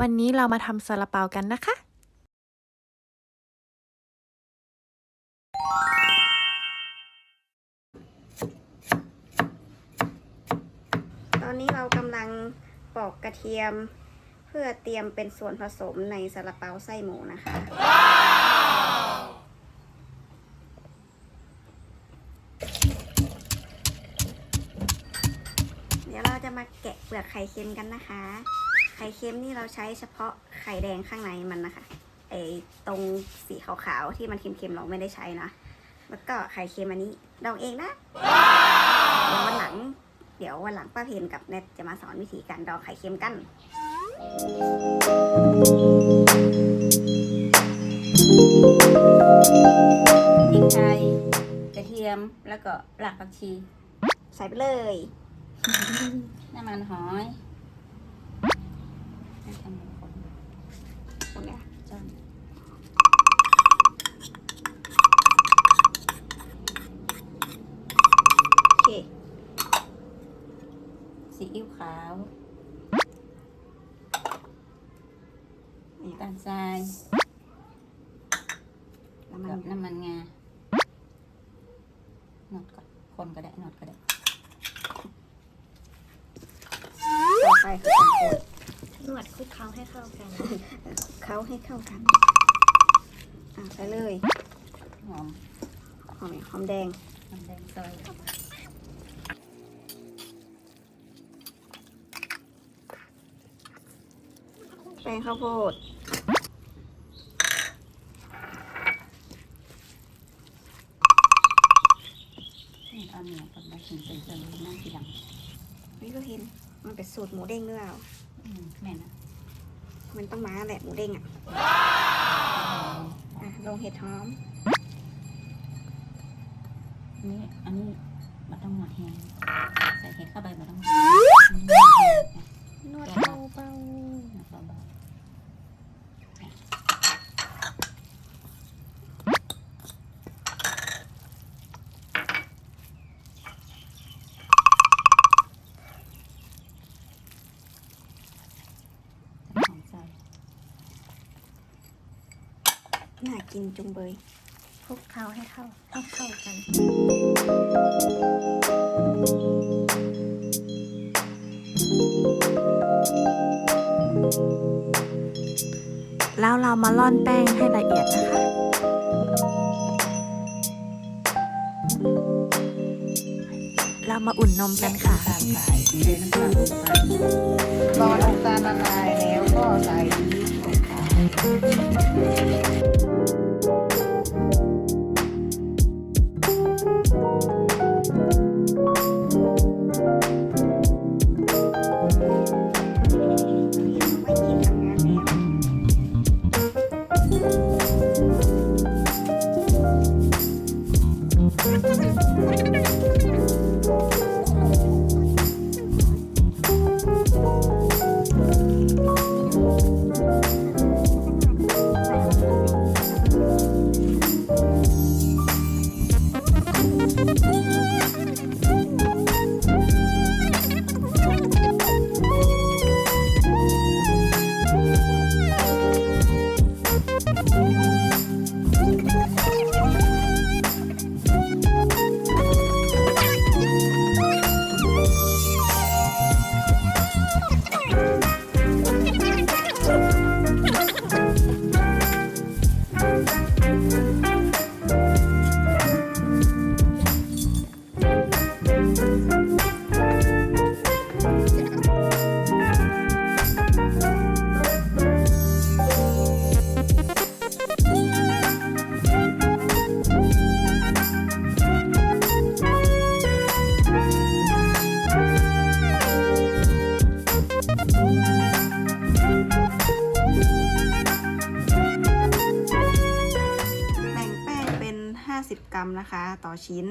วันนี้เรามาทำซาลาเปากันนะคะ ตอนนี้เรากำลังปอกกระเทียม เพื่อเตรียมเป็นส่วนผสมในซาลาเปาไส้หมูนะคะ เดี๋ยวเราจะมาแกะเปลือกไข่เค็มกันนะคะ ข่เค็มนี่เราใช้เฉพาะไข่แดงข้างในมันนะคะไอตรงสีขาวๆที่มันเค็มๆเราไม่ได้ใช้นะ แล้วก็ไข่เค็มอันนี้ดองเองนะเดี๋ยววันหลัง เดี๋ยววันหลังป้าเพนกับเน็ตจะมาสอนวิธีการดองไข่เค็มกันพริกไทยกระเทียมแล้วก็รากผักชี ใส่ไปเลย น้ำมันหอย น้ำมันคนตรงเนี้ยจ้อนโอเคซีอิ๊วขาวน้ำตาลทรายน้ำมักันบน้ำมันงาหนอดก่อนคนก็ได้หนอดก็ได้ต่อไปคือการโขลก นวดคลุกเคล้าให้เข้ากันเขาให้เข้ากัน อะใส่เลย หอมหอมหอมแดงน้ำแดงซอยแป้งข้าวโพดเอาเนื้อกับใบขิงเป็นเติมน้ำทีหลังนี่ก็เห็น มันเป็นสูตรหมูเด้งหรือเปล่าอืม แม่นะมันต้องมาแหละหมูเด้งอะอะลงเห็ดหอมอันนี้อันนี้มันต้องหมดแห้งใส่เห็ดเข้าไปมันต้องหมดนวดเบาเบาๆของใส่ ๆน่า กินจุงเบยคลุกเคล้าให้เข้าให้เข้ากันแล้วเรามาร่อนแป้งให้ละเอียดนะคะ เรามาอุ่นนมกันค่ะ แบ่งแป้งเป็น 50 กรัมนะคะ ต่อชิ้น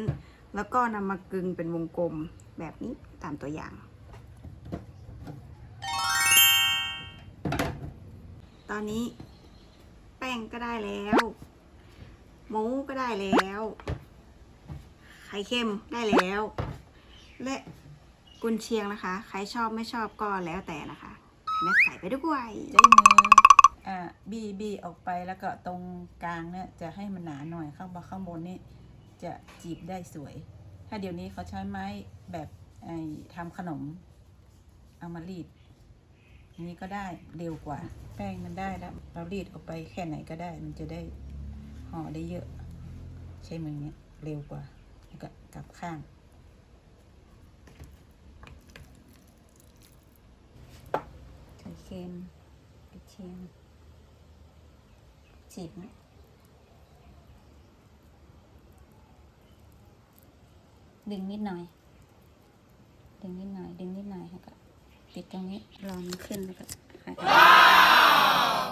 แล้วก็นำมากึงเป็นวงกลมแบบนี้ตามตัวอย่างตอนนี้แป้งก็ได้แล้วหมูก็ได้แล้ว ไข่เค็มได้แล้ว และกุนเชียงนะคะ ใครชอบไม่ชอบก็แล้วแต่นะคะ แม่ใส่ไปด้วยใช้มืออ่าบีบีออกไปแล้วก็ตรงกลางเนี่ยจะให้มันหนาหน่อยข้างบนข้างบนนี่จะจีบได้สวย ถ้าเดี๋ยวนี้เขาใช้ไม้แบบไอ้ทำขนมเอามารีดนนี้ก็ได้เร็วกว่า แป้งมันได้แล้ว เรารีดออกไปแค่ไหนก็ได้ มันจะได้ห่อได้เยอะ ใช้มือเนี้ยเร็วกว่าแล้วก็กลับข้าง ไข่ เค็มกระเทียมฉีกนะดึงนิดหน่อย ดึงนิดหน่อย ดึงนิดหน่อยแล้วก็ติดตรงนี้รอมันขึ้นแล้วก็ค่อย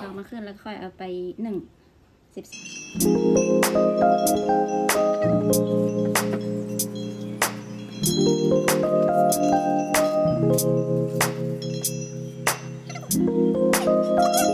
รอมันขึ้นแล้วค่อยเอาไปหนึ่งสิบ จ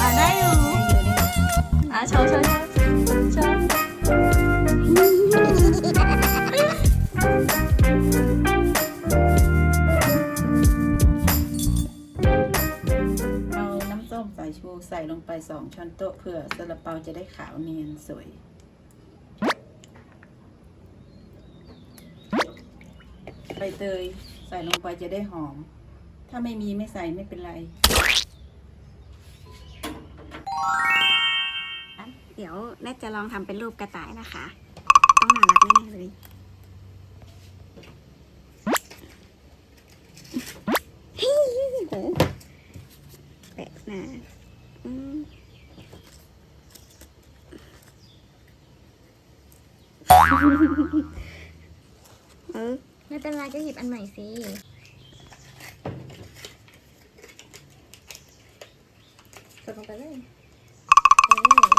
อ่าได้อยู่อ่าโชว์โชว์โชว์เอาน้ำส้มสายชูใส่ลงไปสองช้อนโต๊ะเพื่อซาลาเปาจะได้ขาวเนียนสวย ใบเตยใส่ลงไปจะได้หอม ถ้าไม่มีไม่ใส่ไม่เป็นไร ดี๋ยวแม่จะลองทำเป็นรูปกระต่ายนะคะ ต้องน่ารักแน่ๆเลย แปะหน้าอืมเออไม่เป็นไรก็หยิบอันใหม่สิกดลงไปเลยเออ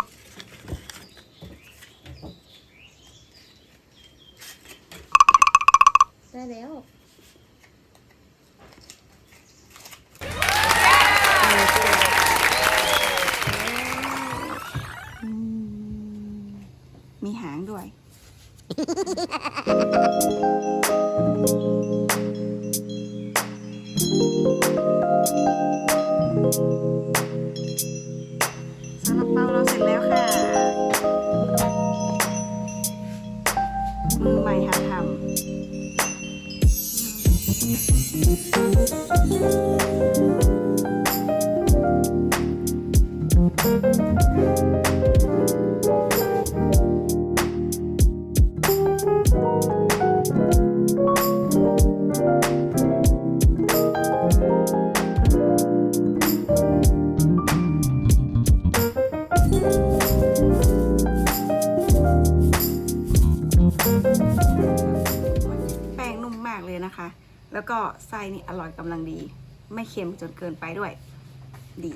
ได้ แล้วมีหางด้วย ไส้นี่อร่อยกำลังดี ไม่เค็มจนเกินไปด้วย ดี